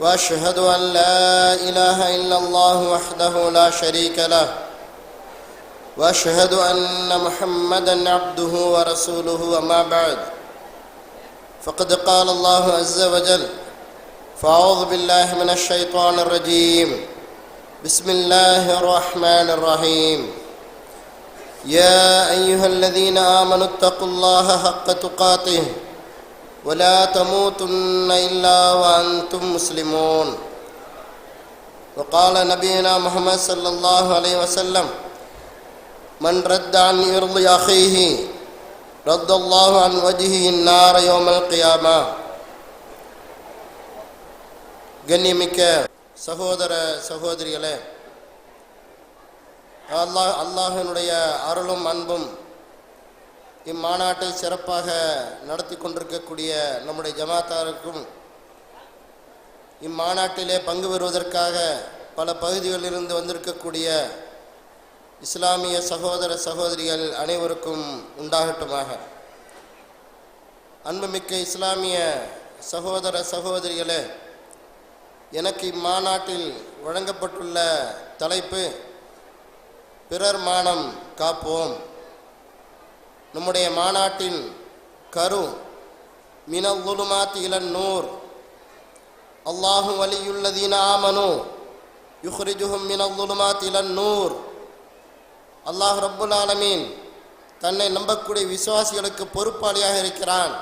وأشهد أن لا إله إلا الله وحده لا شريك له. وأشهد أن محمدا عبده ورسوله اما بعد. فقد قال الله عز وجل فأعوذ بالله من الشيطان الرجيم. بسم الله الرحمن الرحيم. يا أيها الذين آمنوا اتقوا الله حق تقاته ولا تموتن الا وانتم مسلمون وقال نبينا محمد صلى الله عليه وسلم من رد عن ارض اخيه رد الله عن وجهه النار يوم القيامه கண்ணியமிக்க சகோதர சகோதரிகளே அல்லாஹ் அல்லாஹினுடைய அருளும் அன்பும் இம்மாநாட்டை சிறப்பாக நடத்தி கொண்டிருக்கக்கூடிய நம்முடைய ஜமாத்தாருக்கும் இம்மாநாட்டிலே பங்கு பெறுவதற்காக பல பகுதிகளிலிருந்து வந்திருக்கக்கூடிய இஸ்லாமிய சகோதர சகோதரிகள் அனைவருக்கும் உண்டாகட்டுமாக. அன்புமிக்க இஸ்லாமிய சகோதர சகோதரிகளே எனக்கு இம்மாநாட்டில் வழங்கப்பட்டுள்ள தலைப்பு பிறர் மானம் காப்போம். நம்முடைய மாநாட்டின் கரு மினவுலுமாத் இளன் நூர். அல்லாஹு வலியுள்ளதீன ஆமனு யுஹ்ரிஜுஹும் மினவுலுமாத் இலன் நூர். அல்லாஹ் ரப்புல் ஆலமீன் தன்னை நம்பக்கூடிய விசுவாசிகளுக்கு பொறுப்பாளியாக இருக்கிறான்.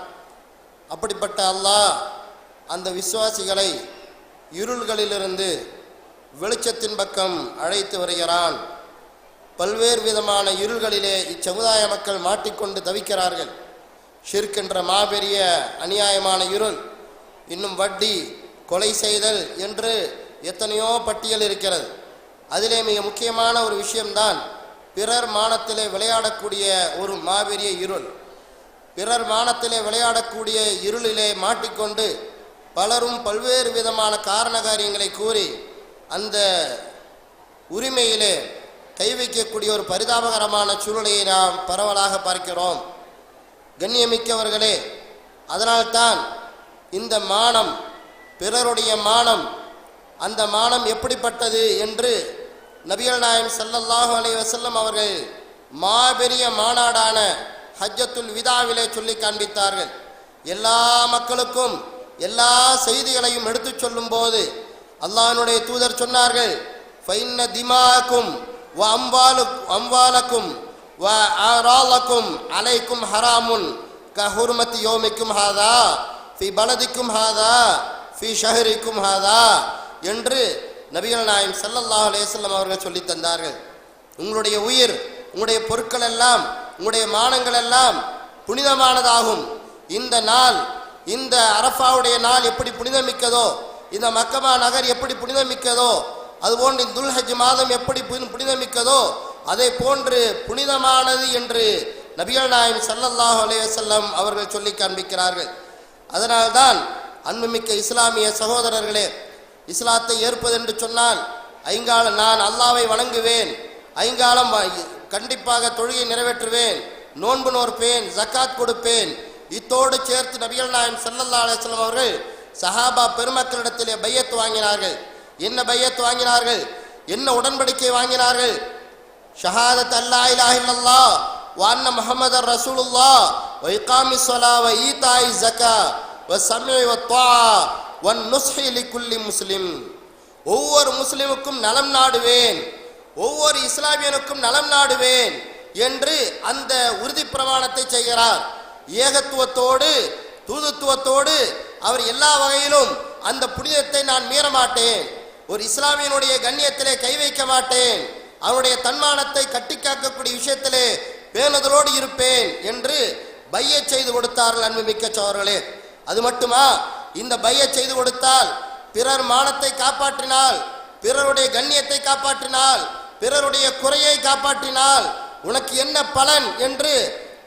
அப்படிப்பட்ட அல்லாஹ் அந்த விசுவாசிகளை இருள்களிலிருந்து வெளிச்சத்தின் பக்கம் அழைத்து வருகிறான். பல்வேறு விதமான இருள்களிலே இச்சமுதாய மக்கள் மாட்டிக்கொண்டு தவிக்கிறார்கள். ஷிர்க் மாபெரிய அநியாயமான இருள் இன்னும் வட்டி கொலை செய்தல் என்று எத்தனையோ பட்டியல் இருக்கிறது. அதிலே மிக முக்கியமான ஒரு விஷயம்தான் பிறர் மானத்திலே விளையாடக்கூடிய ஒரு மாபெரிய இருள். பிறர் மானத்திலே விளையாடக்கூடிய இருளிலே மாட்டிக்கொண்டு பலரும் பல்வேறு விதமான காரண காரியங்களை கூறி அந்த உரிமையிலே கை வைக்கக்கூடிய ஒரு பரிதாபகரமான சூழ்நிலையை நாம் பரவலாக பார்க்கிறோம். கண்ணியமிக்கவர்களே அதனால்தான் இந்த மானம் பிறருடைய மானம் அந்த மானம் எப்படிப்பட்டது என்று நபிகள் நாயம் சல்லல்லாஹு அலை வசல்லம் அவர்கள் மாபெரிய மாநாடான ஹஜ்ஜத்துல் விதாவிலே சொல்லி காண்பித்தார்கள். எல்லா மக்களுக்கும் எல்லா செய்திகளையும் எடுத்துச் சொல்லும் போது அல்லாஹனுடைய தூதர் சொன்னார்கள் ஃபைன்ன திமாக்கும் வ அம்பாலு அம்பாலக்கும் வ ஆராலக்கும் அலைக்கும் ஹராமுன் க ஹுர்மத்தி யோமிக்கும் ஹாதா ஃபி பலதிக்கும் ஹாதா ஃபி ஷஹரிக்கும் ஹாதா என்று நபிகள் நாயம் சல்லல்லாஹ் அலேஸ்லம் அவர்கள் சொல்லி தந்தார்கள். உங்களுடைய உயிர் உங்களுடைய பொருட்கள் எல்லாம் உங்களுடைய மானங்கள் எல்லாம் புனிதமானதாகும். இந்த நாள் இந்த அரஃபாவுடைய நாள் எப்படி புனிதமிக்கதோ இந்த மக்கமா நகர் எப்படி புனிதமிக்கதோ அதுபோன்று துல்ஹஜ் மாதம் எப்படி புனிதமிக்கதோ அதை போன்று புனிதமானது என்று நபிகள் நாயம் சல்லல்லாஹ் அலைவசல்லம் அவர்கள் சொல்லி காண்பிக்கிறார்கள். அதனால்தான் அன்புமிக்க இஸ்லாமிய சகோதரர்களே இஸ்லாத்தை ஏற்பது என்று சொன்னால் ஐங்காலம் நான் அல்லாவை வணங்குவேன் ஐங்காலம் கண்டிப்பாக தொழுகை நிறைவேற்றுவேன் நோன்பு நோற்பேன் ஜக்காத் கொடுப்பேன். இத்தோடு சேர்த்து நபிகள் நாயம் சல்லல்லா அலையம் அவர்கள் சஹாபா பெருமக்களிடத்திலே பையத்து வாங்கினார்கள். என்ன பையத்து வாங்கினார்கள்? என்ன உடன்படிக்கை வாங்கினார்கள்? ஷஹாதத் அல்லா இலாஹ வான்ன முகமது ரசூலுல்லா வைகாமி சொலா வ ஈதாய் ஜக்கா வ சமி வ துவா வன் நுஸ்ஹிலி குல்லி முஸ்லிம். ஒவ்வொரு முஸ்லிமுக்கும் நலம் நாடுவேன். ஒவ்வொரு இஸ்லாமியனுக்கும் நலம் நாடுவேன் என்று அந்த உறுதி பிரமாணத்தை செய்கிறார். ஏகத்துவத்தோடு தூதுத்துவத்தோடு அவர் எல்லா வகையிலும் அந்த புனிதத்தை நான் மீற மாட்டேன் ஒரு இஸ்லாமியனுடைய கண்ணியத்திலே கை வைக்க மாட்டேன். அவனுடைய தன்மானத்தை கட்டி காக்கக்கூடிய விஷயத்திலே பேணுதலோடு இருப்பேன் என்று பைய செய்து கொடுத்தார்கள் அன்பு மிக்க சோழர்களே. அது மட்டுமா? இந்த பைய செய்து கொடுத்தால் பிறர் மானத்தை காப்பாற்றினால் பிறருடைய கண்ணியத்தை காப்பாற்றினால் பிறருடைய குறையை காப்பாற்றினால் உனக்கு என்ன பலன் என்று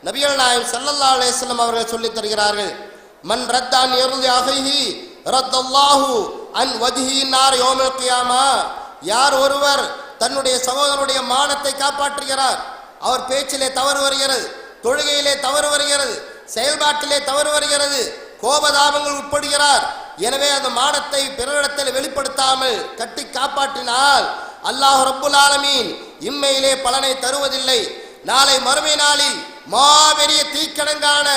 நபிகள் நாயம் சல்லல்லா அலேஸ்லம் அவர்கள் சொல்லித் தருகிறார்கள். மன் ரத்தான் இறுதி அகைஹி ரத்தல்லாஹு அன் வஜ்ஹி நார் கியாமா. யார் ஒருவர் தன்னுடைய சகோதரனுடைய மானத்தை காப்பாற்றுகிறார் அவர் பேச்சிலே தவறு வருகிறது தொழுகையிலே தவறு வருகிறது செயல்பாட்டிலே தவறு வருகிறது கோபதாபங்கள் உட்படுகிறார். எனவே அந்த மானத்தை பிறரிடத்தில் வெளிப்படுத்தாமல் கட்டி காப்பாற்றினால் அல்லாஹ் ரப்புல் ஆலமீன் இம்மையிலே பலனை தருவதில்லை. நாளை மறுமை நாளில் மாபெரிய தீக்கணங்கான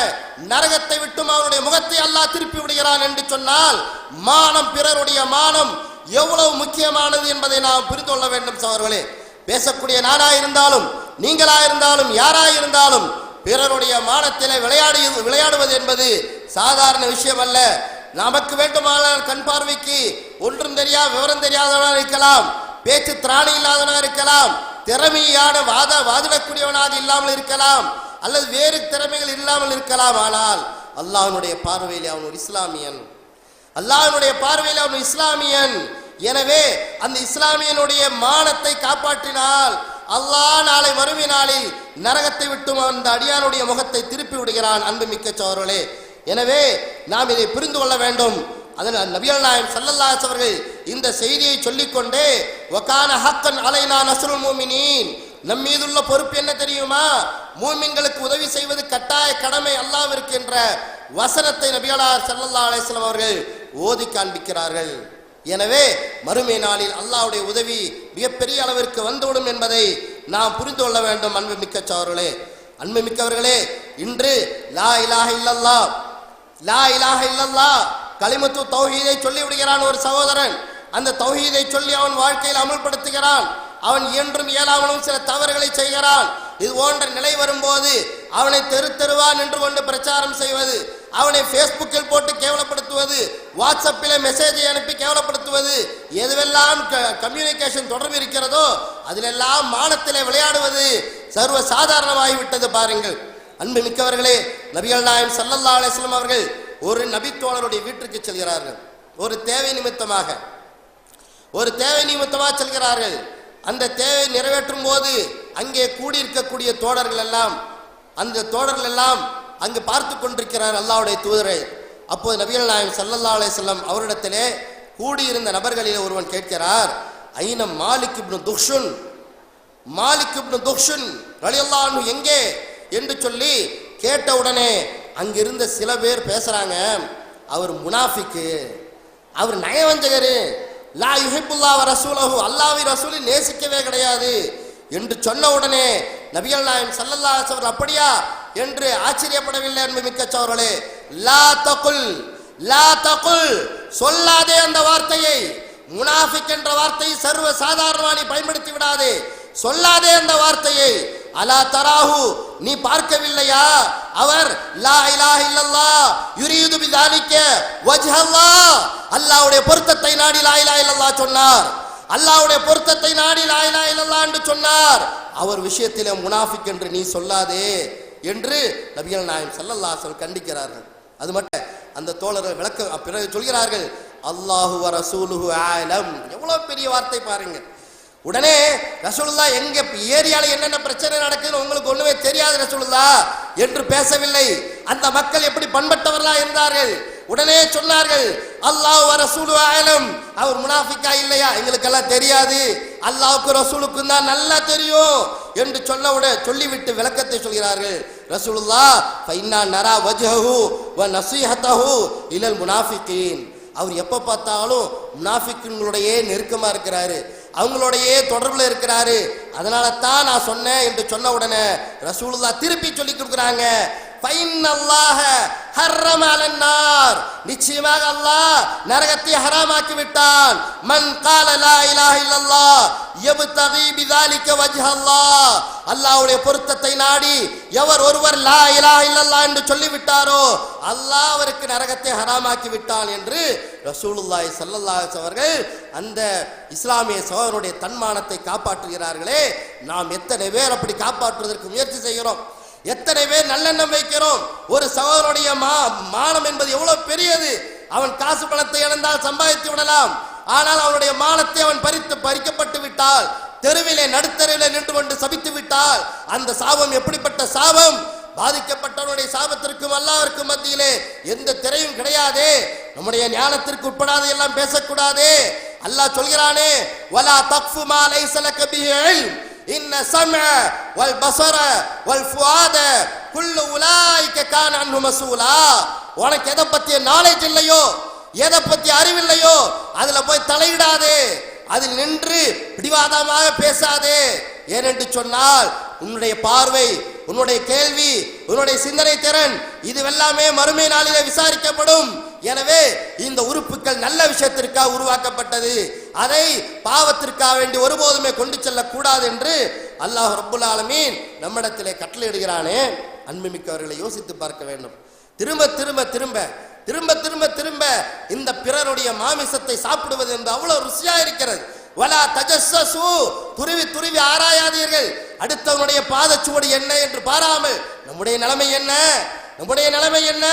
நரகத்தை விட்டும் அவருடைய முகத்தை அல்லாஹ் திருப்பி விடுகிறான் என்று சொன்னால் மானம் பிறருடைய மானம் எவ்வளவு முக்கியமானது என்பதை நாம் புரிந்து கொள்ள வேண்டும் சவர்களே பேசக்கூடிய நானா இருந்தாலும் நீங்களா இருந்தாலும் யாரா இருந்தாலும் பிறருடைய மானத்திலே விளையாடி விளையாடுவது என்பது சாதாரண விஷயம் அல்ல. நமக்கு வேண்டுமானால் கண் பார்வைக்கு ஒன்றும் தெரியா விவரம் தெரியாதவனாக இருக்கலாம் பேச்சு திராணி இல்லாதவனாக இருக்கலாம் திறமையான வாத வாதிடக்கூடியவனாக இல்லாமல் இருக்கலாம் அல்லது வேறு திறமைகள் இல்லாமல் இருக்கலாம். ஆனால் அல்லாஹனுடைய பார்வையில் அவன் ஒரு இஸ்லாமியன். அல்லாஹனுடைய பார்வையில் அவன் இஸ்லாமியன். எனவே அந்த இஸ்லாமியனுடைய மானத்தை காப்பாற்றினால் அல்லாஹ் நாளை வறுமை நாளில் நரகத்தை விட்டும் அந்த அடியானுடைய முகத்தை திருப்பி விடுகிறான் அன்புமிக்க சோர்களே. எனவே நாம் இதை புரிந்து கொள்ள வேண்டும். அதனால் நபியல் நாயம் சல்லல்லாஸ் அவர்கள் இந்த செய்தியை சொல்லிக்கொண்டே ஒகான ஹக்கன் அலைனா நஸ்ருல் மூமினின். நம் மீதுள்ள பொறுப்பு என்ன தெரியுமா? மூமின்களுக்கு உதவி செய்வது கட்டாய கடமை அல்லாவிற்கு என்ற வசனத்தை நபியலா சல்லல்லா அலிஸ்லாம் அவர்கள் ஓதி காண்பிக்கிறார்கள். எனவே மறுமை நாளில் அல்லாஹ்வுடைய உதவி மிகப்பெரிய அளவிற்கு வந்துவிடும் என்பதை நாம் புரிந்து கொள்ள வேண்டும் அன்பு மிக்க சோர்களே அன்பு மிக்கவர்களே இன்று லா இலாக இல்லல்லா லா இலாக இல்லல்லா கலிமத்து தௌஹீதை சொல்லி விடுகிறான் ஒரு சகோதரன். அந்த தௌஹீதை சொல்லி அவன் வாழ்க்கையில் அமல்படுத்துகிறான். அவன் இயன்றும் இயலாமலும் சில தவறுகளை செய்கிறான். இது போன்ற நிலை வரும்போது அவனை தெரு தெருவா நின்று கொண்டு பிரச்சாரம் செய்வது அவனை ஃபேஸ்புக்கில் போட்டு கேவலப்படுத்துவது வாட்ஸ்அப்பில் மெசேஜை அனுப்பி கேவலப்படுத்துவது எதுவெல்லாம் கம்யூனிகேஷன் தொடர்பு இருக்கிறதோ அதிலெல்லாம் மானத்தில் விளையாடுவது சர்வ சாதாரணமாகிவிட்டது பாருங்கள். அன்பு மிக்கவர்களே நபிகள் நாயம் சல்லல்லா அலிஸ்லாம் அவர்கள் ஒரு நபித்தோழருடைய வீட்டிற்கு செல்கிறார்கள். ஒரு தேவை நிமித்தமாக. ஒரு தேவை நிமித்தமாக செல்கிறார்கள். அந்த தேவை நிறைவேற்றும் போது அங்கே கூடியிருக்கக்கூடிய தோழர்கள் எல்லாம் அந்த தோழர்கள் எல்லாம் அங்கு பார்த்து கொண்டிருக்கிறார் அல்லாவுடைய தூதரை. அப்போது நபிகள் நாயம் சல்லல்லா அலைஹிஸ்ஸலாம் அவரிடத்திலே கூடியிருந்த நபர்களில் ஒருவன் கேட்கிறார் ஐனம் மாலிக் இப்னு துக்ஷுன் மாலிக் இப்னு துக்ஷுன் ரலியல்லானு எங்கே? என்று சொல்லி கேட்ட உடனே அங்கிருந்த சில பேர் பேசுறாங்க அவர் முனாஃபிக்கு அவர் நயவஞ்சகரு. லா யுஹிபுல்லாவ ரசூலகு அல்லாவி ரசூலி நேசிக்கவே கிடையாது. என்று சொன்ன உடனே நபிகள் நாயம் சல்லல்லா அவர் அப்படியா? என்று ஆச்சரியப்படவில்லை என்று மிக்க சோர்களே லா தகுல் லா தகுல். சொல்லாதே அந்த வார்த்தையை. முனாஃபிக் என்ற வார்த்தையை சர்வ சாதாரணமானி பயன்படுத்தி விடாதே. சொல்லாதே அந்த வார்த்தையை. அலா தராஹு நீ பார்க்கவில்லையா? அவர் லா இலாஹ இல்லல்லா யுரீது பிதாலிக்க வஜ்ஹல்லா. அல்லாஹ்வுடைய பொருத்தத்தை நாடி லா இலாஹ இல்லல்லா சொன்னார். அல்லாஹ்வுடைய பொருத்தத்தை நாடி லா இலாஹ இல்லல்லா என்று சொன்னார். அவர் விஷயத்திலே முனாஃபிக் என்று நீ சொல்லாதே என்று நபிகள் நாயம் ஸல்லல்லாஹு அலைஹி வஸல்லம் கண்டிக்கிறார்கள். அது மட்டும் அந்த தோழர்கள் விளக்க பிறகு சொல்கிறார்கள் அல்லாஹு வ ரசூலுஹு ஆலம். எவ்வளவு பெரிய வார்த்தை பாருங்க. உடனே ரசூலுல்லா எங்க ஏரியால என்னென்ன பிரச்சனை நடக்குதுன்னு உங்களுக்கு ஒண்ணுமே தெரியாது ரசூலுல்லா என்று பேசவில்லை. அந்த மக்கள் எப்படி பண்பட்டவர்களா இருந்தார்கள்? உடனே சொன்னார்கள் அல்லாஹ் ரசூலு ஆலம் அவர் முனாஃபிக்கா இல்லையா? எங்களுக்கெல்லாம் தெரியாது. அல்லாஹ்வுக்கு ரசூலுக்கும் தான் நல்லா தெரியும் என்று சொன்ன உடனே சொல்லிவிட்டு விளக்கத்தை சொல்கிறார்கள். ரசூலுல்லா ஃபைன்னா நரா வஜ்ஹஹு வ நசீஹத்தஹு இலல் முனாஃபிகீன். அவர் எப்போ பார்த்தாலும் முனாஃபிக்குங்களுடையே நெருக்கமாக இருக்கிறாரு. அவங்களோடையே தொடர்பில் இருக்கிறாரு. அதனால தான் நான் சொன்னேன் என்று சொன்ன உடனே ரசூலுல்லா திருப்பி சொல்லி கொடுக்குறாங்க. அல்லாஹ அலன்னார் நிச்சயமாக அல்லாஹ் நரகத்தை ஹராமாக்கி விட்டான் மன் கால லா இலாஹ இல்லல்லாஹ் யப்தகி பிதாலிக வஜ்ஹ அல்லாஹ் அல்லாஹ்வுடைய பொருத்தத்தை நாடி எவர் ஒருவர் லா இலாஹ இல்லல்லாஹ் என்று சொல்லிவிட்டாரோ அல்லாஹ் அவருக்கு நரகத்தை ஹராமாக்கி விட்டான் என்று ரசூலுல்லாஹி ஸல்லல்லாஹு அலைஹி அவர்கள் அந்த இஸ்லாமிய சகோதரனுடைய தன்மானத்தை காப்பாற்றுகிறார்களே நாம் எத்தனை பேர் அப்படி காப்பாற்றுவதற்கு முயற்சி செய்கிறோம் எத்தனை பேர் நல்லெண்ணம் வைக்கிறோம்? ஒரு சகோதரனுடைய மா மானம் என்பது எவ்வளவு பெரியது? அவன் காசு பணத்தை இழந்தால் சம்பாதித்து விடலாம். ஆனால் அவனுடைய மானத்தை அவன் பறித்து பறிக்கப்பட்டு விட்டால் தெருவிலே நடுத்தருவிலே நின்று கொண்டு சபித்து விட்டால் அந்த சாபம் எப்படிப்பட்ட சாபம்? பாதிக்கப்பட்டவனுடைய சாபத்திற்கும் அல்லாவிற்கும் மத்தியிலே எந்த திரையும் கிடையாதே. நம்முடைய ஞானத்திற்கு உட்படாத எல்லாம் பேசக்கூடாதே. அல்லாஹ் சொல்கிறானே வலா தக்ஃபு மா லைஸ பிஹி இல்ம். ان سمع والبصر والفؤاد كل اولئك كان عنه مسؤولا. உனக்கு எதை பத்திய நாலேஜ் இல்லையோ எதை பத்தி அறிவில்லையோ அதுல போய் தலையிடாதே. அதில் நின்று பிடிவாதமாக பேசாதே. ஏனென்று சொன்னால் உன்னுடைய பார்வை உன்னுடைய கேள்வி உன்னுடைய சிந்தனை திறன் இதுவெல்லாமே மறுமை நாளிலே விசாரிக்கப்படும். எனவே இந்த உறுப்புகள் நல்ல விஷயத்திற்காக உருவாக்கப்பட்டது. அதை பாவத்திற்காக வேண்டி ஒருபோதுமே கொண்டு செல்லக்கூடாது என்று அல்லாஹ் ரப்புல் ஆலமீன் நம்மிடத்திலே கட்டளையிடுகிறானே. அன்புமிக்கவர்களை யோசித்து பார்க்க வேண்டும். திரும்ப திரும்ப திரும்ப திரும்ப திரும்ப திரும்ப இந்த பிறருடைய மாமிசத்தை சாப்பிடுவது என்று அவ்வளவு ருசியா இருக்கிறது. வலா தஜஸ்ஸு துருவி துருவி ஆராயாதீர்கள். அடுத்தவனுடைய பாதச்சுவடு என்ன என்று பாராமல் நம்முடைய நிலைமை என்ன? நம்முடைய நிலைமை என்ன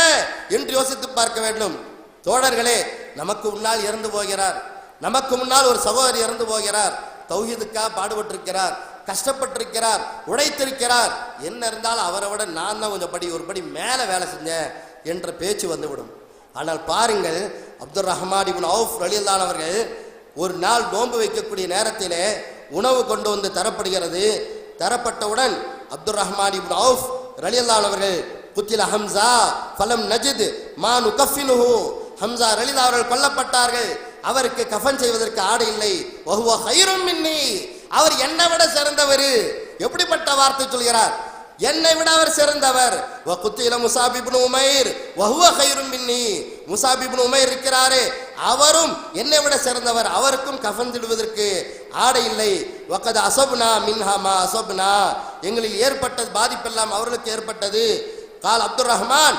என்று யோசித்து பார்க்க வேண்டும். தோழர்களே நமக்கு முன்னால் இறந்து போகிறார். நமக்கு முன்னால் ஒரு சகோதரி இறந்து போகிறார். தௌஹீதுக்காக பாடுபட்டிருக்கிறார். கஷ்டப்பட்டிருக்கிறார். உழைத்திருக்கிறார். என்ன இருந்தாலும் அவரை விட நான் தான் கொஞ்சம் படி ஒரு படி மேலே வேலை செஞ்சேன் என்ற பேச்சு வந்துவிடும். ஆனால் பாருங்கள் அப்துல் ரஹ்மான் இப்னு அவுஃப் அவர்கள் ஒரு நாள் நோன்பு வைக்கக்கூடிய நேரத்திலே உணவு கொண்டு வந்து தரப்படுகிறது. தரப்பட்டவுடன் அப்துல் ரஹ்மான் இப்னு அவுஃப் ரலியல்லான் அவர்கள் குத்தில ஹம்சா பலம் நஜித் மா கஃபினுஹு ஹம்சா ரலிதா அவர்கள் கொல்லப்பட்டார்கள். அவருக்கு கஃபன் செய்வதற்கு ஆடை இல்லை. வஹுவ ஹைரும் மின்னி. அவர் என்னை விட சிறந்தவர். எப்படிப்பட்ட வார்த்தை சொல்கிறார்? என்னை விட அவர் சிறந்தவர். வ குத்தில முசாபிபின் உமைர். வஹுவ ஹைரும் மின்னி. முசாபிபின் உமைர் இருக்கிறாரே. அவரும் என்னை விட சிறந்தவர். அவருக்கும் கஃன் திடுவதற்கு ஆடை இல்லை. வக்கது அசோப்னா மின்ஹாமா அசோப்னா. எங்களில் ஏற்பட்டது பாதிப்பெல்லாம் அவர்களுக்கு ஏற்பட்டது. கால் அப்துல் ரஹ்மான்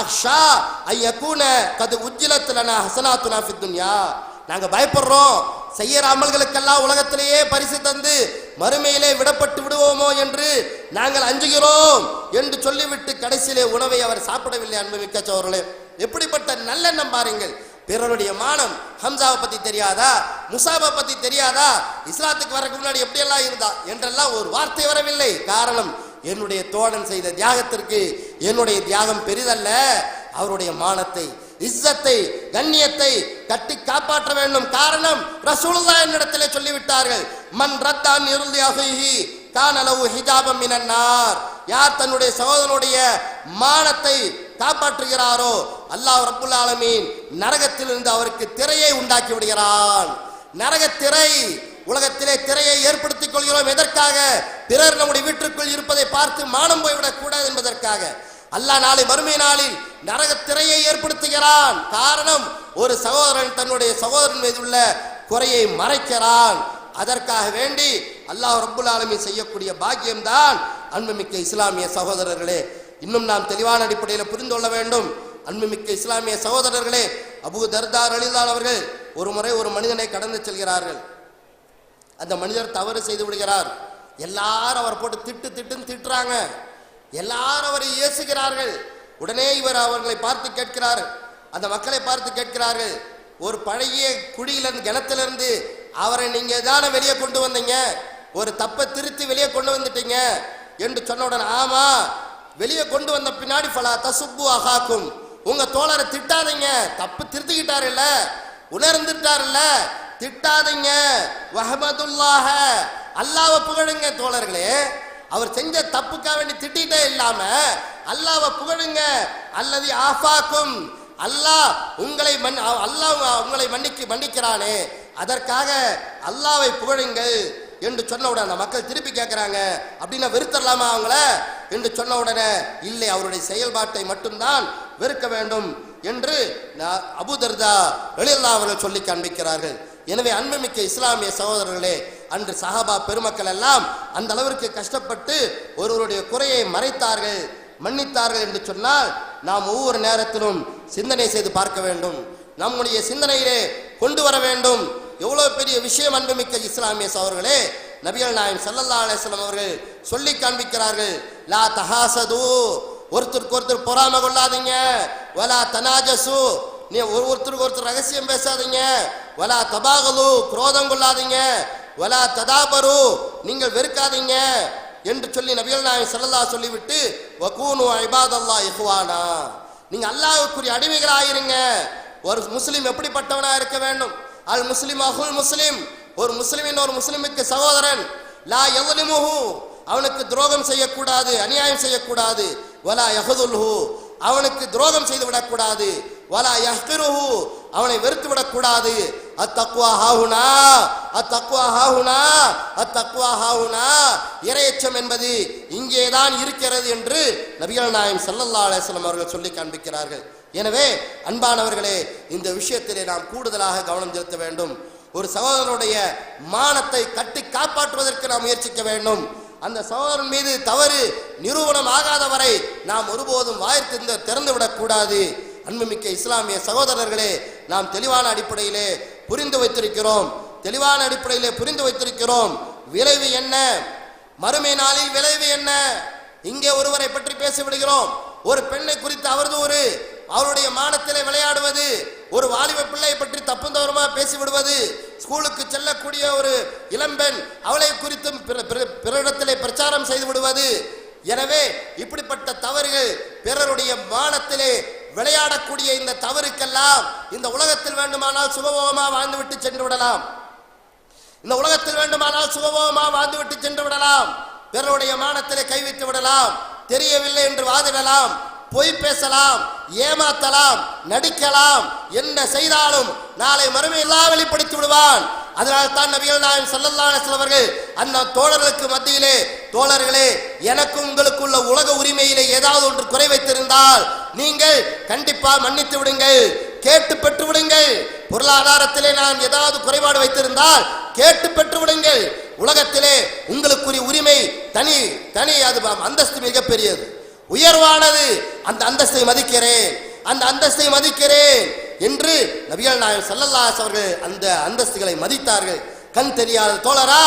அக்ஷா ஐயக்கூன கது உஜ்ஜிலத்துலனா ஹசனாத்துனா ஃபித் நாங்கள் நாங்க பயப்படுறோம். செய்யற அமல்களுக்கெல்லாம் உலகத்திலேயே பரிசு தந்து மறுமையிலே விடப்பட்டு விடுவோமோ என்று நாங்கள் அஞ்சுகிறோம் என்று சொல்லிவிட்டு கடைசியிலே உணவை அவர் சாப்பிடவில்லை அன்புமிக்க சோர்களே எப்படிப்பட்ட நல்லெண்ணம் பாருங்கள். பிறருடைய மானம் ஹம்சாவை பத்தி தெரியாதா? முசாபை பத்தி தெரியாதா? இஸ்லாத்துக்கு வரக்கு முன்னாடி எப்படியெல்லாம் இருந்தா? என்றெல்லாம் ஒரு வார்த்தை வரவில்லை. காரணம் என்னுடைய தோழன் செய்த தியாகத்திற்கு என்னுடைய தியாகம் பெரிதல்ல. அவருடைய மானத்தை இஸ்ஸத்தை கண்ணியத்தை கட்டி காப்பாற்ற வேண்டும். காரணம் ரசூலுல்லா என்னிடத்திலே சொல்லிவிட்டார்கள். மன் ரத்தான் இறுதி அகைஹி கானலவு ஹிஜாபம் இனன்னார் யார் தன்னுடைய சகோதரனுடைய மானத்தை காப்பாற்றுகிறாரோ அல்லாஹ் ரப்புல் ஆலமீன் நரகத்திலிருந்து அவருக்கு திரையை உண்டாக்கி விடுகிறான். நரகத்திரை திரை உலகத்திலே திரையை ஏற்படுத்திக் கொள்கிறோம் எதற்காக? பிறர் நம்முடைய வீட்டிற்குள் இருப்பதை பார்த்து மானம் போய்விடக் கூடாது என்பதற்காக. அல்லாஹ் நாளை மறுமை நாளில் நரக திரையை ஏற்படுத்துகிறான். காரணம் ஒரு சகோதரன் தன்னுடைய சகோதரன் மீது உள்ள குறையை மறைக்கிறான். அதற்காக வேண்டி அல்லாஹ் ரப்புல் செய்யக்கூடிய பாக்கியம்தான் அன்புமிக்க இஸ்லாமிய சகோதரர்களே. இன்னும் நாம் தெளிவான அடிப்படையில் புரிந்து கொள்ள வேண்டும். அன்புமிக்க இஸ்லாமிய சகோதரர்களே அபு தர்தார் அலிலான் அவர்கள் ஒரு முறை ஒரு மனிதனை கடந்து செல்கிறார்கள். அந்த மனிதர் தவறு செய்து விடுகிறார். எல்லாரும் அவர் போட்டு திட்டு திட்டுன்னு திட்டுறாங்க. எல்லாரும் அவரை ஏசுகிறார்கள். உடனே இவர் அவர்களை பார்த்து கேட்கிறார். அந்த மக்களை பார்த்து கேட்கிறார்கள். ஒரு பழைய குடியிலிருந்து கிணத்திலிருந்து அவரை நீங்க தானே வெளியே கொண்டு வந்தீங்க? ஒரு தப்பை திருத்தி வெளியே கொண்டு வந்துட்டீங்க? என்று சொன்ன உடனே ஆமா வெளியே கொண்டு வந்த பின்னாடி பலா தசுப்பு அகாக்கும். உங்க தோழரை திட்டாதீங்க. தப்பு திருத்திக்கிட்டாருல்ல உணர்ந்துட்டாருல்ல திட்டாதீங்க. வஹமதுல்லாஹ. அல்லாஹ்வை புகழுங்க தோழர்களே. அவர் செஞ்ச தப்புக்காக வேண்டி திட்டிட்டே இல்லாம அல்லாஹ்வை புகழுங்க. அல்லது ஆஃபாக்கும். அல்லாஹ் உங்களை மன் அல்லாஹ் உங்களை மன்னிக்கு மன்னிக்கிறானே. அதற்காக அல்லாவை புகழுங்கள் என்று சொன்ன உடனே மக்கள் திருப்பி கேட்குறாங்க அப்படின்னா வெறுத்தரலாமா அவங்கள? என்று சொன்ன உடனே இல்லை அவருடைய செயல்பாட்டை மட்டும்தான் வெறுக்க வேண்டும் என்று அபுதர்தா அபூதர்தா வெளியல்லா அவர்கள் சொல்லி காண்பிக்கிறார்கள். எனவே அன்புமிக்க இஸ்லாமிய சகோதரர்களே அன்று சஹாபா பெருமக்கள் எல்லாம் அந்த அளவிற்கு கஷ்டப்பட்டு ஒருவருடைய குறையை மறைத்தார்கள் மன்னித்தார்கள் என்று சொன்னால் நாம் ஒவ்வொரு நேரத்திலும் சிந்தனை செய்து பார்க்க வேண்டும். நம்முடைய சிந்தனையிலே கொண்டு வர வேண்டும். எவ்வளவு பெரிய விஷயம் அன்புமிக்க இஸ்லாமிய சகோதரர்களே நபிகள் நாயம் சல்லல்லா அலைஹி அவர்கள் சொல்லி காண்பிக்கிறார்கள் லா தஹாசது ஒருத்தருக்கு ஒருத்தர் பொறாம கொள்ளாதீங்க வலா தனாஜசு நீ ஒரு ஒருத்தருக்கு ஒருத்தர் ரகசியம் பேசாதீங்க வலா தபாகலு குரோதம் கொள்ளாதீங்க. வலா ததாபரு நீங்கள் வெறுக்காதீங்க என்று சொல்லி நபிகள் நாயன் செல்லல்லா சொல்லிவிட்டு வகூனு ஐபாதல்லா இஹ்வானா. நீங்க அல்லாஹுக்குரிய அடிமைகளாயிருங்க. ஒரு முஸ்லீம் எப்படிப்பட்டவனா இருக்க வேண்டும்? அல் முஸ்லிம் அஹுல் முஸ்லிம். ஒரு முஸ்லிமின் ஒரு முஸ்லிமுக்கு சகோதரன். லா எவலிமுஹு அவனுக்கு துரோகம் செய்யக்கூடாது அநியாயம் செய்யக்கூடாது. வலா யஹதுல்ஹு. அவனுக்கு துரோகம் செய்து விடக்கூடாது வலா யஹ்கிருஹு அவனை வெறுத்து விடக்கூடாது அத்தக்குவா ஹாஹுனா அத்தக்குவா ஹாஹுனா அத்தக்குவா ஹாஹுனா. இரையச்சம் என்பது இங்கேதான் இருக்கிறது என்று நபிகள் நாயம் சல்லல்லா அலைஹி அவர்கள் சொல்லி காண்பிக்கிறார்கள். எனவே அன்பானவர்களே இந்த விஷயத்திலே நாம் கூடுதலாக கவனம் செலுத்த வேண்டும். ஒரு சகோதரனுடைய மானத்தை கட்டி காப்பாற்றுவதற்கு நாம் முயற்சிக்க வேண்டும். அந்த சகோதரன் மீது தவறு நிரூபணம் ஆகாத வரை நாம் ஒருபோதும் வாய்த்திருந்த திறந்துவிடக்கூடாது அன்புமிக்க இஸ்லாமிய சகோதரர்களே நாம் தெளிவான அடிப்படையிலே புரிந்து வைத்திருக்கிறோம். தெளிவான அடிப்படையிலே புரிந்து வைத்திருக்கிறோம். விளைவு என்ன? மறுமை நாளில் விளைவு என்ன? இங்கே ஒருவரை பற்றி பேசிவிடுகிறோம். ஒரு பெண்ணை குறித்து அவரது ஒரு அவருடைய மானத்திலே விளையாடுவது ஒரு வாலிப பிள்ளை பற்றி தப்பும் தவறுமா ஸ்கூலுக்கு செல்லக்கூடிய ஒரு இளம்பெண் அவளை குறித்தும் பிற- பிற- பிறரிடத்திலே பிரச்சாரம் செய்து விடுவது எனவே இப்படிப்பட்ட தவறுகள் பிறருடைய மானத்திலே விளையாடக்கூடிய இந்த தவறுக்கெல்லாம் இந்த உலகத்தில் வேண்டுமானால் சுகபோகமா வாழ்ந்துவிட்டு சென்று விடலாம். இந்த உலகத்தில் வேண்டுமானால் சுகபோகமா வாழ்ந்துவிட்டு சென்று விடலாம். பிறருடைய மானத்திலே கைவிட்டு விடலாம். தெரியவில்லை என்று வாதிடலாம். பொய் பேசலாம். ஏமாத்தலாம். நடிக்கலாம். என்ன செய்தாலும் நாளை மறுமையெல்லாம் வெளிப்படுத்தி விடுவான். அதனால் தான் நபிகள் நாயம் செல்லல்லான சிலவர்கள் அந்த தோழர்களுக்கு மத்தியிலே தோழர்களே எனக்கும் உங்களுக்குள்ள உலக உரிமையிலே ஏதாவது ஒன்று குறை வைத்திருந்தால் நீங்கள் கண்டிப்பா மன்னித்து விடுங்கள் கேட்டு பெற்று விடுங்கள். பொருளாதாரத்திலே நான் ஏதாவது குறைபாடு வைத்திருந்தால் கேட்டு பெற்று விடுங்கள். உலகத்திலே உங்களுக்குரிய உரிமை தனி தனி அது அந்தஸ்து மிகப்பெரியது. உயர்வானது அந்த அந்தஸ்தை மதிக்கிறேன் அந்த அந்தஸ்தை மதிக்கிறேன் என்று நபிகள் நாயகம் சல்லல்லாஸ் அவர்கள் அந்த அந்தஸ்துகளை மதித்தார்கள். கண் தெரியாத தோழரா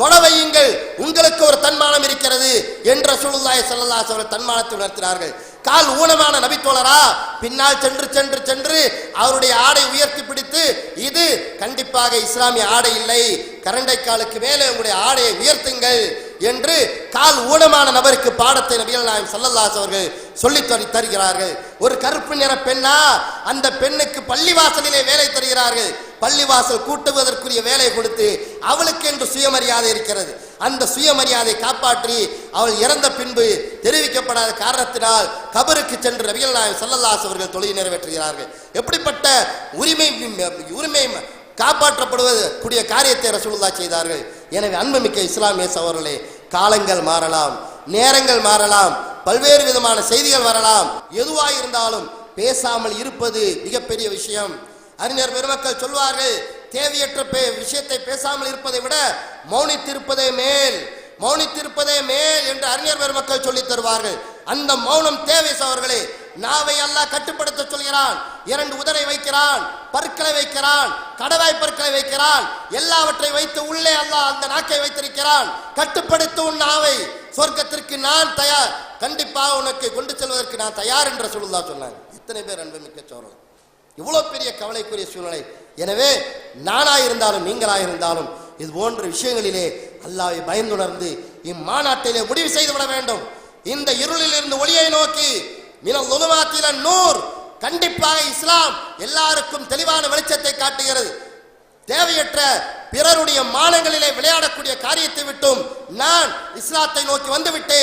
தொலைவையுங்கள் உங்களுக்கு ஒரு தன்மானம் இருக்கிறது என்ற ரசூலுல்லாஹி சல்லல்லாஸ் அவர்கள் தன்மானத்தை உணர்த்தினார்கள். கால் ஊனமான நபித்தோழரா? பின்னால் சென்று சென்று சென்று அவருடைய ஆடை உயர்த்தி பிடித்து இது கண்டிப்பாக இஸ்லாமிய ஆடை இல்லை. கரண்டை காலுக்கு மேலே உங்களுடைய ஆடையை உயர்த்துங்கள் என்று கால் ஊனமான நபருக்கு பாடத்தை நபிகள் நாயம் சல்லல்லாஸ் அவர்கள் சொல்லித் தரு- தருகிறார்கள். ஒரு கருப்பு நிற பெண்ணா அந்த பெண்ணுக்கு பள்ளிவாசலிலே வேலை தருகிறார்கள். பள்ளிவாசல் கூட்டுவதற்குரிய வேலை கொடுத்து அவளுக்கு என்று சுயமரியாதை இருக்கிறது. அந்த சுயமரியாதை காப்பாற்றி அவள் இறந்த பின்பு தெரிவிக்கப்படாத காரணத்தினால் கபருக்கு சென்று ரவியல் நாயம் சல்லல்லாஸ் அவர்கள் தொழில் நிறைவேற்றுகிறார்கள். எப்படிப்பட்ட உரிமை உரிமை காப்பாற்றப்படுவது கூடிய காரியத்தை ரசூலுல்லா செய்தார்கள். எனவே அன்புமிக்க இஸ்லாமிய சகோதரர்களே காலங்கள் மாறலாம் நேரங்கள் மாறலாம் பல்வேறு விதமான செய்திகள் வரலாம். எதுவாக இருந்தாலும் பேசாமல் இருப்பது மிகப்பெரிய விஷயம். அறிஞர் பெருமக்கள் சொல்வார்கள் தேவையற்ற பே- விஷயத்தை பேசாமல் இருப்பதை விட மௌனித்திருப்பதே மேல். மௌனித்திருப்பதே மேல் என்று அறிஞர் பெருமக்கள் சொல்லித் தருவார்கள். அந்த மௌனம் தேவை சவர்களே நாவை அல்லாஹ் கட்டுப்படுத்த சொல்கிறான். இரண்டு உதரை வைக்கிறான் பற்களை வைக்கிறான் கடவாய் பற்களை வைக்கிறான். எல்லாவற்றை வைத்து உள்ளே அல்லாஹ் அந்த நாக்கை வைத்திருக்கிறான். கட்டுப்படுத்தும் நாவை. சொர்க்கத்திற்கு நான் தயார். கண்டிப்பாக உனக்கு கொண்டு செல்வதற்கு நான் தயார் என்று சொல்லுதா சொன்னாங்க. இத்தனை பேர் அன்புமிக்க சோழன் இவ்வளவு பெரிய கவலைக்குரிய சூழ்நிலை. எனவே நானாக இருந்தாலும் நீங்களாக இருந்தாலும் இது போன்ற விஷயங்களிலே அல்லாவை பயந்துணர்ந்து இம்மாநாட்டிலே முடிவு செய்து விட வேண்டும். இந்த இருளில் இருந்து ஒளியை நோக்கி மின நூர் கண்டிப்பாக இஸ்லாம் எல்லாருக்கும் தெளிவான வெளிச்சத்தை காட்டுகிறது. தேவையற்ற பிறருடைய மானங்களிலே விளையாடக்கூடிய காரியத்தை விட்டும் நான் இஸ்லாத்தை நோக்கி வந்துவிட்டு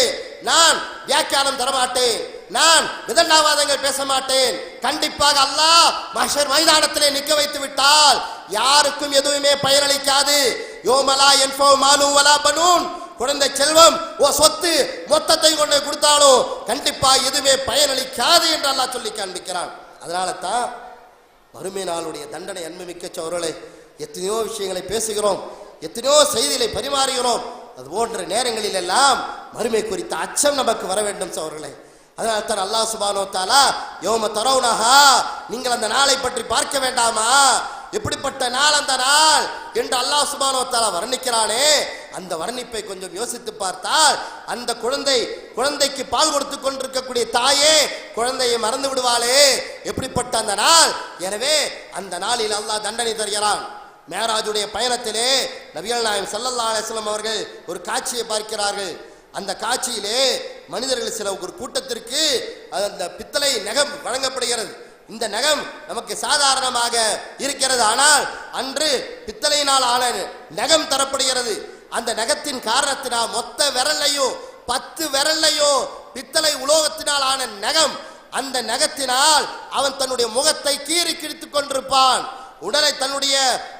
நான் வியாக்கியானம் தரமாட்டேன். நான் விதண்டாவாதங்கள் பேச மாட்டேன் கண்டிப்பாக அல்லாஹ் மஷர் மைதானத்திலே நிற்க வைத்து விட்டால் யாருக்கும் எதுவுமே பயனளிக்காது. யோமலா என்போ மாலு வலா பனூன். குழந்தை செல்வம் ஓ சொத்து மொத்தத்தை கொண்டு கொடுத்தாலும் கண்டிப்பாக எதுவுமே பயனளிக்காது என்று அல்லாஹ் சொல்லி காண்பிக்கிறான். அதனால தான் வறுமை நாளுடைய தண்டனை அன்புமிக்க சோழர்களே எத்தனையோ விஷயங்களை பேசுகிறோம் எத்தனையோ செய்திகளை பரிமாறுகிறோம். அது போன்ற நேரங்களில் எல்லாம் வறுமை குறித்த அச்சம் நமக்கு வர வேண்டும் சோழர்களே அதனால தான் அல்லாஹ் சுபானோ தாலா யோம தரவுனஹா நீங்கள் அந்த நாளை பற்றி பார்க்க வேண்டாமா? எப்படிப்பட்ட நாள் அந்த நாள் என்று அல்லாஹ் சுபானோ தாலா வர்ணிக்கிறானே. அந்த வர்ணிப்பை கொஞ்சம் யோசித்து பார்த்தால் அந்த குழந்தை குழந்தைக்கு பால் கொடுத்து கொண்டிருக்கக்கூடிய தாயே குழந்தையை மறந்து விடுவாளே. எப்படிப்பட்ட அந்த நாள்? எனவே அந்த நாளில் அல்லாஹ் தண்டனை தருகிறான். மேராஜுடைய பயணத்திலே நபிகள் நாயம் சல்லல்லா அலிஸ்லாம் அவர்கள் ஒரு காட்சியை பார்க்கிறார்கள். அந்த காட்சியிலே மனிதர்கள் சில ஒரு கூட்டத்திற்கு அந்த பித்தளை நகம் வழங்கப்படுகிறது. இந்த நகம் நமக்கு சாதாரணமாக இருக்கிறது. ஆனால் அன்று பித்தளையினால் ஆன நகம் தரப்படுகிறது. அந்த நகத்தின் காரணத்தினால் மொத்த விரலையும் பத்து விரல்லையும் பித்தளை உலோகத்தினால் ஆன நகம் அந்த நகத்தினால் அவன் தன்னுடைய முகத்தை கீறி கிழித்துக் கொண்டிருப்பான். உடலை தன்னுடைய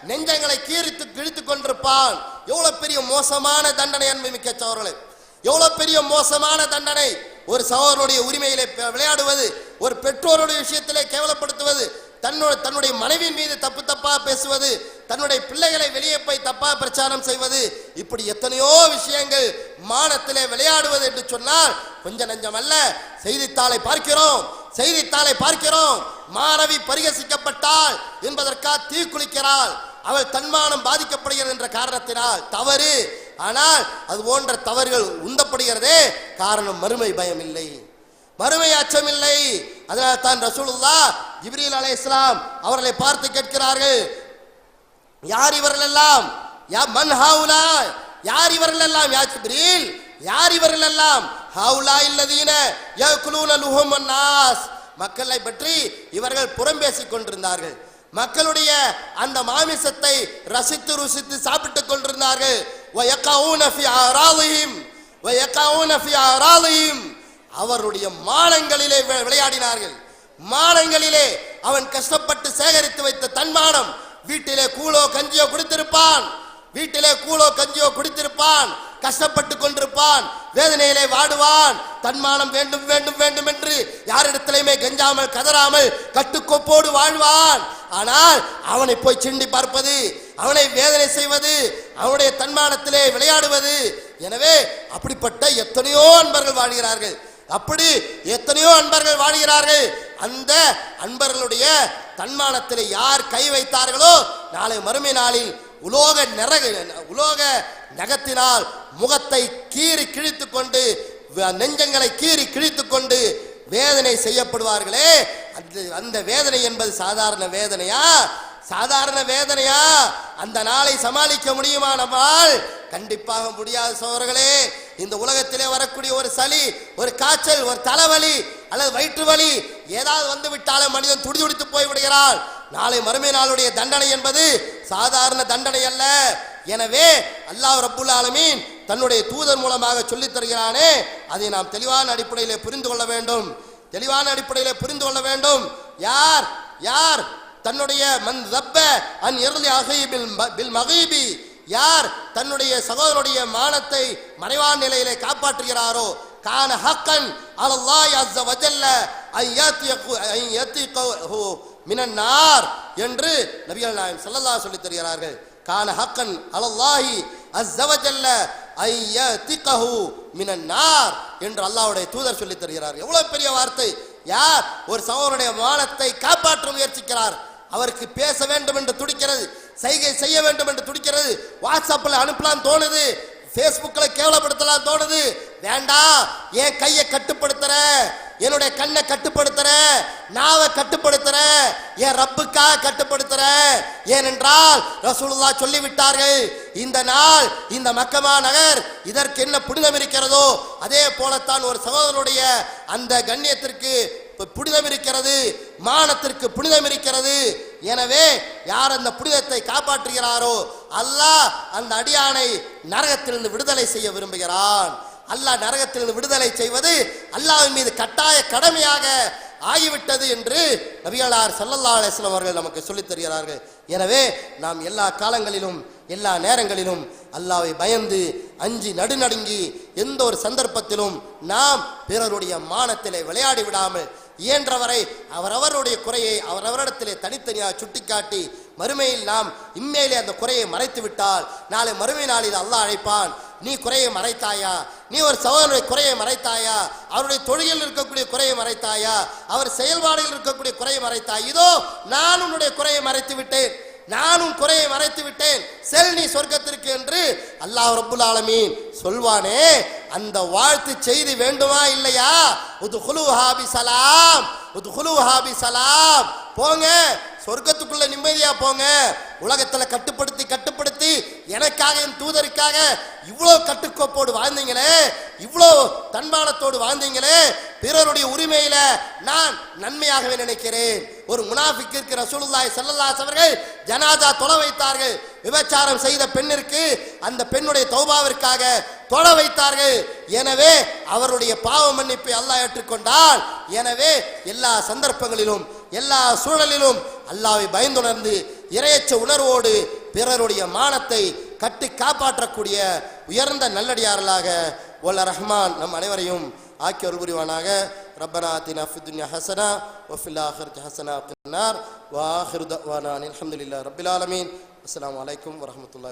நெஞ்சங்களை கீறித்து கிழித்துக் கொண்டிருப்பான். எவ்வளவு பெரிய மோசமான தண்டனை அன்பு மிக்கச்சவர்களை. எவ்வளோ எவ்வளவு பெரிய மோசமான தண்டனை? ஒரு சகோதரனுடைய உரிமையிலே விளையாடுவது ஒரு பெற்றோருடைய விஷயத்திலே கேவலப்படுத்துவது தன்னோட தன்னுடைய மனைவியின் மீது தப்பு தப்பா பேசுவது தன்னுடைய பிள்ளைகளை வெளியே போய் தப்பா பிரச்சாரம் செய்வது இப்படி எத்தனையோ விஷயங்கள் மானத்திலே விளையாடுவது என்று சொன்னால் கொஞ்சம் நஞ்சம் அல்ல. செய்தித்தாளை பார்க்கிறோம் செய்தித்தாளை பார்க்கிறோம். மாணவி பரிகசிக்கப்பட்டாள் என்பதற்காக தீக்குளிக்கிறாள். அவள் தன்மானம் பாதிக்கப்படுகிறது என்ற காரணத்தினால் தவறு. ஆனால் அது போன்ற தவறுகள் உந்தப்படுகிறதே காரணம் மறுமை பயம் இல்லை மறுமை அச்சம் இல்லை அதனால் தான் ரசூலுல்லா ஜிப்ரீல் அலை இஸ்லாம் அவர்களை பார்த்து கேட்கிறார்கள். யார் இவர்கள் எல்லாம் யா மன் ஹவுலா? யார் இவர்கள் எல்லாம் யா ஜிப்ரீல்? யார் இவர்கள் எல்லாம் ஹவுலா இல்லதீன யகுலூன லுஹும் நாஸ் மக்களை பற்றி இவர்கள் புறம் பேசிக் கொண்டிருந்தார்கள். மக்களுடைய அந்த மாமிசத்தை ரசித்து ருசித்து சாப்பிட்டுக் கொண்டிருந்தார்கள். அவருடைய மானங்களிலே வி- விளையாடினார்கள். மானங்களிலே அவன் கஷ்டப்பட்டு சேகரித்து வைத்த தன்மானம் வீட்டிலே கூழோ கஞ்சியோ குடித்திருப்பான். வீட்டிலே கூழோ கஞ்சியோ குடித்திருப்பான். கஷ்டப்பட்டு கொண்டிருப்பான். வேதனையிலே வாடுவான். தன்மானம் வேண்டும் வேண்டும் வேண்டும் என்று யாரிடத்திலையுமே கெஞ்சாமல் கதறாமல் கட்டுக்கோப்போடு வாழ்வான். ஆனால் அவனை போய் சிண்டி பார்ப்பது அவனை வேதனை செய்வது அவனுடைய தன்மானத்திலே விளையாடுவது. எனவே அப்படிப்பட்ட எத்தனையோ அன்பர்கள் வாழ்கிறார்கள். அப்படி எத்தனையோ அன்பர்கள் வாழ்கிறார்கள். அந்த அன்பர்களுடைய தன்மானத்தில் யார் கை வைத்தார்களோ நாளை மறுமை நாளில் உலோக நிறக உலோக நகத்தினால் முகத்தை கீறி கிழித்து கொண்டு நெஞ்சங்களை கீறி கிழித்து கொண்டு வேதனை செய்யப்படுவார்களே. அந்த அந்த வேதனை என்பது சாதாரண வேதனையா? சாதாரண வேதனையா? அந்த நாளை சமாளிக்க முடியுமா நம்மால்? கண்டிப்பாக முடியாது சோழர்களே. இந்த உலகத்திலே வரக்கூடிய ஒரு சளி ஒரு காய்ச்சல் ஒரு தலைவலி அல்லது வயிற்று வலி ஏதாவது வந்து விட்டாலும் மனிதன் துடிதுடித்து போய் விடுகிறான் நாளை மறுமை நாளுடைய தண்டனை என்பது சாதாரண தண்டனை அல்ல. எனவே அல்லாஹ் ரப்புல் ஆலமீன் தன்னுடைய தூதர் மூலமாக சொல்லித் தருகிறானே அதை நாம் தெளிவான அடிப்படையிலே புரிந்து கொள்ள வேண்டும். தெளிவான அடிப்படையிலே புரிந்து கொள்ள வேண்டும். யார்? யார்? தன்னுடைய மன் ரப்ப அன் எருளி அகைபில் பில் ம- பில் மகீபி. யார் தன்னுடைய சகோதரனுடைய மானத்தை மறைவான நிலையிலே காப்பாற்றுகிறாரோ? கான ஹக்கன் அல்லாஹ் அஸ்ஸ வஜல்ல ஐ யாத்தியகு ஐ யாத்தியகு மினன்னார் என்று நபிகள் நாயம் சல்லல்லா சொல்லித் தருகிறார்கள் கான ஹக்கன் அலல்லாஹி அஸ்ஸவஜல்ல ஐய ஐ மினன்னார் என்று அல்லாஹ்வுடைய தூதர் சொல்லி தருகிறார் எவ்வளவு பெரிய வார்த்தை. யார் ஒரு சகோதரனுடைய மானத்தை காப்பாற்ற முயற்சிக்கிறார்? அவருக்கு பேச வேண்டும் என்று துடிக்கிறது சைகை செய்ய வேண்டும் என்று துடிக்கிறது வாட்ஸ்அப்பில் அனுப்பலாம் தோணுது. ஃபேஸ்புக்கில் கேவலப்படுத்தலாம் தோணுது. வேண்டாம் என் கையை கட்டுப்படுத்துற என்னுடைய கண்ணை கட்டுப்படுத்துற நாவை கட்டுப்படுத்துற என் ரப்புக்காக கட்டுப்படுத்துற. ஏனென்றால் ரசூலுல்லா சொல்லிவிட்டார்கள் இந்த நாள் இந்த மக்கமா நகர் இதற்கு என்ன புனிதம் இருக்கிறதோ அதே போலத்தான் ஒரு சகோதரனுடைய அந்த கண்ணியத்திற்கு புனிதம் இருக்கிறது மானத்திற்கு புனிதம் இருக்கிறது. எனவே யார் அந்த புனிதத்தை காப்பாற்றுகிறாரோ அல்லாஹ் அந்த அடியானை நரகத்திலிருந்து விடுதலை செய்ய விரும்புகிறான். அல்லாஹ் நரகத்திலிருந்து விடுதலை செய்வது அல்லாஹ்வின் மீது கட்டாய கடமையாக ஆகிவிட்டது என்று நபிகளார் சல்லல்லா அலிஸ்லாம் அவர்கள் நமக்கு சொல்லித் தருகிறார்கள். எனவே நாம் எல்லா காலங்களிலும் எல்லா நேரங்களிலும் அல்லாவை பயந்து அஞ்சி நடுநடுங்கி எந்த ஒரு சந்தர்ப்பத்திலும் நாம் பிறருடைய மானத்திலே விளையாடி விடாமல் இயன்றவரை அவரவருடைய குறையை அவரவரிடத்திலே தனித்தனியாக சுட்டிக்காட்டி மறுமையில் நாம் இம்மையிலே அந்த குறையை மறைத்து விட்டால் நாளை மறுமை நாளில் அல்லாஹ் அழைப்பான் நீ குறையை மறைத்தாயா? நீ ஒரு சகோதரனுடைய குறையை மறைத்தாயா? அவருடைய தொழிலில் இருக்கக்கூடிய குறையை மறைத்தாயா? அவர் செயல்பாடுகளில் இருக்கக்கூடிய குறையை மறைத்தாய்? இதோ நான் உன்னுடைய குறையை மறைத்து விட்டேன் நானும் குறையை மறைத்து விட்டேன். செல் நீ சொர்க்கத்திற்கு என்று அல்லாஹ் ரபுல் ஆலமீன் சொல்வானே அந்த வாழ்த்து செய்தி வேண்டுமா இல்லையா? உது ஹாபி சலாம் உது குலு ஹாபி சலாம் போங்க சொர்க்கத்துக்குள்ள நிம்மதியா போங்க. உலகத்துல கட்டுப்படுத்தி கட்டுப்படுத்தி எனக்காக என் தூதருக்காக இவ்வளோ கட்டுக்கோப்போடு வாழ்ந்தீங்களே இவ்வளோ தன்மானத்தோடு வாழ்ந்தீங்களே பிறருடைய உரிமையில நான் நன்மையாகவே நினைக்கிறேன். ஒரு முனாஃபிக்கிற்கு ரசூலுல்லாய் சல்லல்லாஸ் அவர்கள் ஜனாதா தொலை வைத்தார்கள். விபச்சாரம் செய்த பெண்ணிற்கு அந்த பெண்ணுடைய தௌபாவிற்காக தொழ வைத்தார்கள். எனவே அவருடைய பாவ மன்னிப்பை அல்லாஹ் ஏற்றுக்கொண்டால் எனவே எல்லா சந்தர்ப்பங்களிலும் எல்லா சூழலிலும் அல்லாவை பயந்துணர்ந்து இரையச்ச உணர்வோடு பிறருடைய மானத்தை கட்டி காப்பாற்றக்கூடிய உயர்ந்த நல்லடியார்களாக உள்ள ரஹ்மான் நம் அனைவரையும் ஆக்கி ஒரு புரிவானாக ربنا آتنا في الدنيا حسنة وفي الآخرة حسنة وقنا النار. وآخر دعوانا الحمد لله رب العالمين. السلام عليكم ورحمة الله